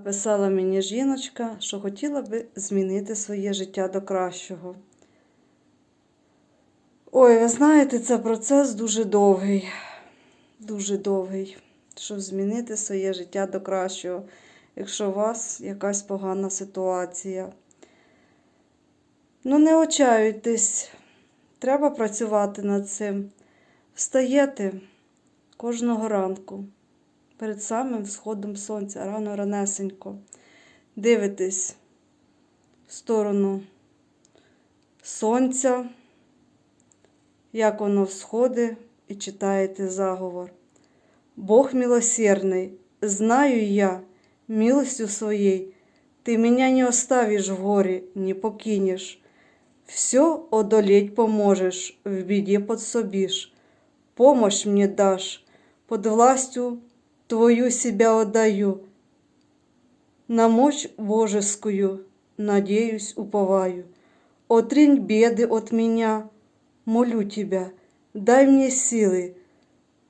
Написала мені жіночка, що хотіла би змінити своє життя до кращого. Ой, ви знаєте, це процес дуже довгий, дуже довгий, щоб змінити своє життя до кращого, якщо у вас якась погана ситуація. Ну, не очаюйтесь, треба працювати над цим. Встаєте кожного ранку перед самим сходом сонця, рано ранесенько. Дивитесь в сторону сонця, як воно всходить, і читаєте заговор. Бог милосердний, знаю я, милостью своей, ты меня не оставишь в горе, не покинешь. Все одолеть поможешь, в беде подсобишь. Помощь мне дашь, под властью Твою себя отдаю. На мощь Божескую, надеюсь, уповаю. Отринь беды от меня, молю Тебя, дай мне силы,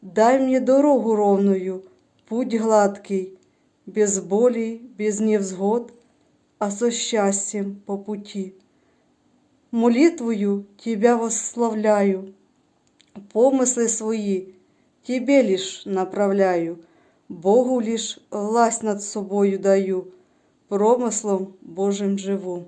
дай мне дорогу ровную, путь гладкий, без болей, без невзгод, а со счастьем по пути. Молитвою Тебя восславляю, помыслы свои Тебе лишь направляю, Богу ліж власть над собою даю, промислом Божим живу.